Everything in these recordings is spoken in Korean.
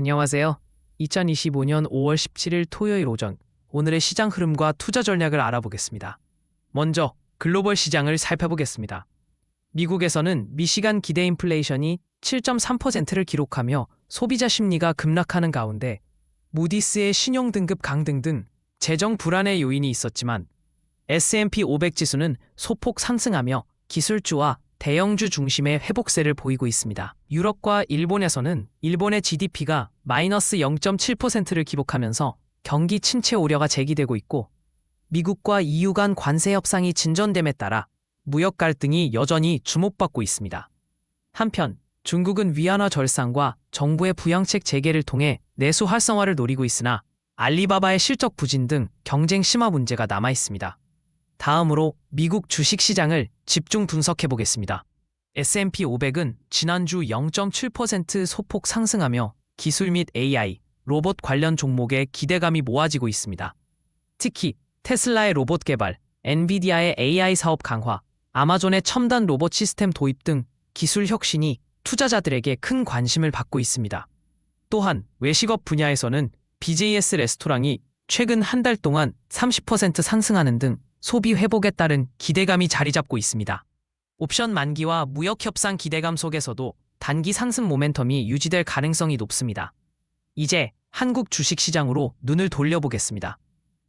안녕하세요. 2025년 5월 17일 토요일 오전 오늘의 시장 흐름과 투자 전략을 알아보겠습니다. 먼저 글로벌 시장을 살펴보겠습니다. 미국에서는 미시간 기대 인플레이션이 7.3%를 기록하며 소비자 심리가 급락하는 가운데 무디스의 신용 등급 강등 등 재정 불안의 요인이 있었지만 S&P 500 지수는 소폭 상승하며 기술주와 대형주 중심의 회복세를 보이고 있습니다. 유럽과 일본에서는 일본의 GDP가 마이너스 0.7%를 기록하면서 경기 침체 우려가 제기되고 있고 미국과 EU 간 관세 협상이 진전됨에 따라 무역 갈등이 여전히 주목받고 있습니다. 한편 중국은 위안화 절상과 정부의 부양책 재개를 통해 내수 활성화를 노리고 있으나 알리바바의 실적 부진 등 경쟁 심화 문제가 남아 있습니다. 다음으로 미국 주식 시장을 집중 분석해 보겠습니다. S&P 500은 지난주 0.7% 소폭 상승하며 기술 및 AI, 로봇 관련 종목에 기대감이 모아지고 있습니다. 특히 테슬라의 로봇 개발, 엔비디아의 AI 사업 강화, 아마존의 첨단 로봇 시스템 도입 등 기술 혁신이 투자자들에게 큰 관심을 받고 있습니다. 또한 외식업 분야에서는 BJS 레스토랑이 최근 한 달 동안 30% 상승하는 등 소비 회복에 따른 기대감이 자리 잡고 있습니다. 옵션 만기와 무역 협상 기대감 속에서도 단기 상승 모멘텀이 유지될 가능성이 높습니다. 이제 한국 주식 시장으로 눈을 돌려보겠습니다.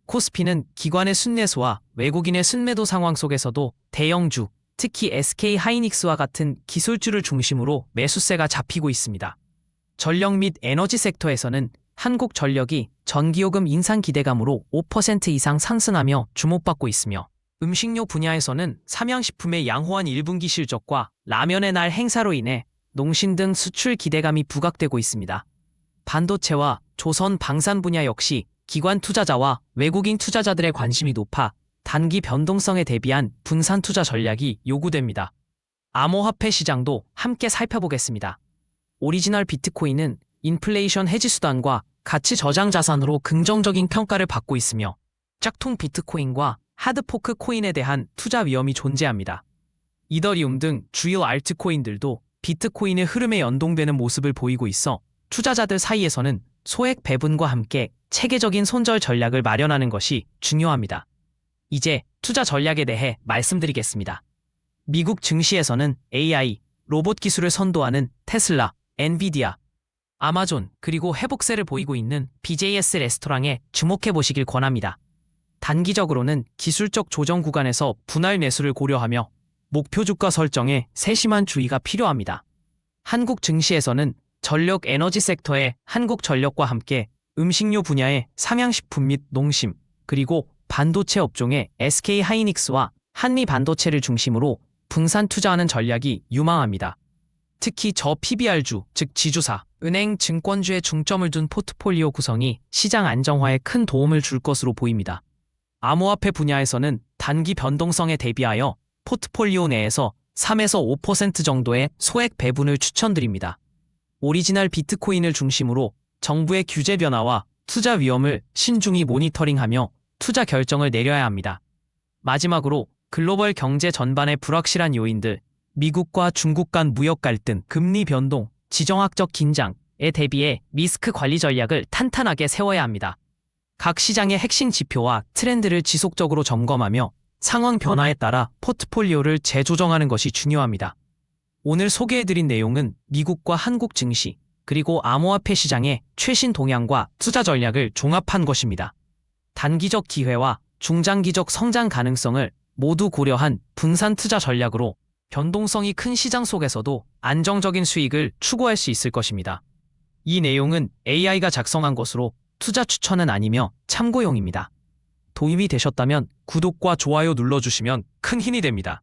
코스피는 기관의 순매수와 외국인의 순매도 상황 속에서도 대형주, 특히 SK 하이닉스와 같은 기술주를 중심으로 매수세가 잡히고 있습니다. 전력 및 에너지 섹터에서는 한국전력이 전기요금 인상 기대감으로 5% 이상 상승하며 주목받고 있으며 음식료 분야에서는 삼양식품의 양호한 1분기 실적과 라면의 날 행사로 인해 농신 등 수출 기대감이 부각되고 있습니다. 반도체와 조선 방산 분야 역시 기관 투자자와 외국인 투자자들의 관심이 높아 단기 변동성에 대비한 분산 투자 전략이 요구됩니다. 암호화폐 시장도 함께 살펴보겠습니다. 오리지널 비트코인은 인플레이션 해지 수단과 가치 저장 자산으로 긍정적인 평가를 받고 있으며 짝퉁 비트코인과 하드포크 코인에 대한 투자 위험이 존재합니다. 이더리움 등 주요 알트코인들도 비트코인의 흐름에 연동되는 모습을 보이고 있어 투자자들 사이에서는 소액 배분과 함께 체계적인 손절 전략을 마련하는 것이 중요합니다. 이제 투자 전략에 대해 말씀드리겠습니다. 미국 증시에서는 AI, 로봇 기술을 선도하는 테슬라, 엔비디아, 아마존 그리고 회복세를 보이고 있는 BJS 레스토랑에 주목해 보시길 권합니다. 단기적으로는 기술적 조정 구간에서 분할 매수를 고려하며 목표 주가 설정에 세심한 주의가 필요합니다. 한국 증시에서는 전력 에너지 섹터의 한국 전력과 함께 음식료 분야의 삼양식품 및 농심 그리고 반도체 업종의 SK 하이닉스와 한미 반도체를 중심으로 분산 투자하는 전략이 유망합니다. 특히 저 PBR주, 즉 지주사, 은행, 증권주에 중점을 둔 포트폴리오 구성이 시장 안정화에 큰 도움을 줄 것으로 보입니다. 암호화폐 분야에서는 단기 변동성에 대비하여 포트폴리오 내에서 3에서 5% 정도의 소액 배분을 추천드립니다. 오리지널 비트코인을 중심으로 정부의 규제 변화와 투자 위험을 신중히 모니터링하며 투자 결정을 내려야 합니다. 마지막으로 글로벌 경제 전반의 불확실한 요인들, 미국과 중국 간 무역 갈등, 금리 변동, 지정학적 긴장에 대비해 리스크 관리 전략을 탄탄하게 세워야 합니다. 각 시장의 핵심 지표와 트렌드를 지속적으로 점검하며 상황 변화에 따라 포트폴리오를 재조정하는 것이 중요합니다. 오늘 소개해드린 내용은 미국과 한국 증시, 그리고 암호화폐 시장의 최신 동향과 투자 전략을 종합한 것입니다. 단기적 기회와 중장기적 성장 가능성을 모두 고려한 분산 투자 전략으로 변동성이 큰 시장 속에서도 안정적인 수익을 추구할 수 있을 것입니다. 이 내용은 AI가 작성한 것으로 투자 추천은 아니며 참고용입니다. 도움이 되셨다면 구독과 좋아요 눌러주시면 큰 힘이 됩니다.